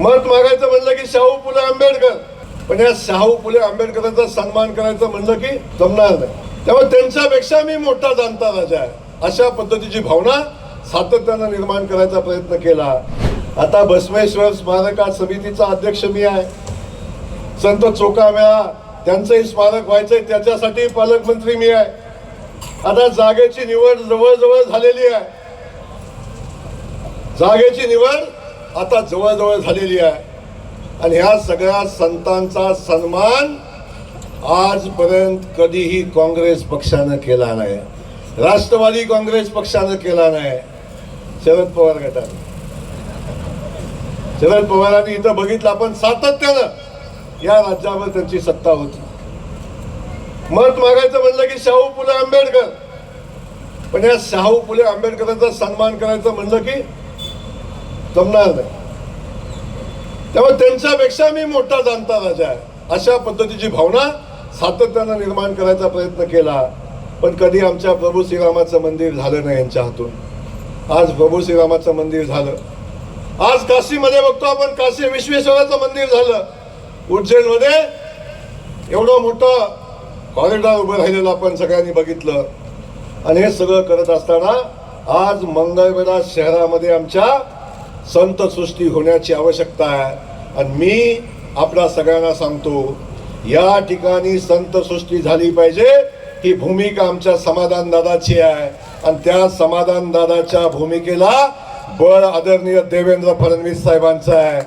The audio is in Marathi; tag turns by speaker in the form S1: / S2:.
S1: मत मागायचं म्हणलं की शाहू फुले आंबेडकर. पण या शाहू फुले आंबेडकरांचा सन्मान करायचं म्हणलं की जमणार नाही. त्यामुळे त्यांच्यापेक्षा मी मोठा जाणता राजा आहे. अशा पद्धतीची भावना सातत्यानं निर्माण करायचा प्रयत्न केला. आता बसवेश्वर स्मारका समितीचा अध्यक्ष मी आहे. संत चोकाम्या त्यांचंही स्मारक व्हायचंय त्याच्यासाठी पालकमंत्री मी आहे. आता जागेची निवड जवळजवळ झालेली आहे. जागेची निवड आता जवळजवळ झालेली आहे. आणि ह्या सगळ्या संतांचा सन्मान आजपर्यंत कधीही काँग्रेस पक्षानं केला नाही. राष्ट्रवादी काँग्रेस पक्षानं केला नाही. शरद पवार गटाने. शरद पवारांनी इथं बघितलं आपण सातत्यानं. या राज्यावर त्यांची सत्ता होती. मत मागायचं म्हणलं की शाहू फुले आंबेडकर. पण या शाहू फुले आंबेडकरांचा सन्मान करायचं म्हणलं की जमणार नाही. त्यामुळे त्यांच्यापेक्षा मी मोठा जाणता राजा आहे. अशा पद्धतीची भावना सातत्यानं निर्माण करायचा प्रयत्न केला. पण कधी आमच्या प्रभू श्रीरामाचं मंदिर झालं नाही यांच्या हातून. आज प्रभू श्रीरामाचं मंदिर झालं. आज काशीमध्ये बघतो आपण काशी विश्वेश्वराचं मंदिर झालं. उज्जैनमध्ये एवढं मोठं कॉरिडॉर उभं राहिलेलं आपण सगळ्यांनी बघितलं. आणि हे सगळं करत असताना आज मंगळवेढा शहरामध्ये आमच्या संत सृष्टी होण्याची आवश्यकता आहे. आणि मी आपल्या सगळ्यांना सांगतो या ठिकाणी संत सृष्टी झाली पाहिजे. ही भूमिका आमच्या समाधान दादाची आहे. आणि त्या समाधान दादाच्या भूमिकेला बळ आदरणीय देवेंद्र फडणवीस साहेबांचं आहे.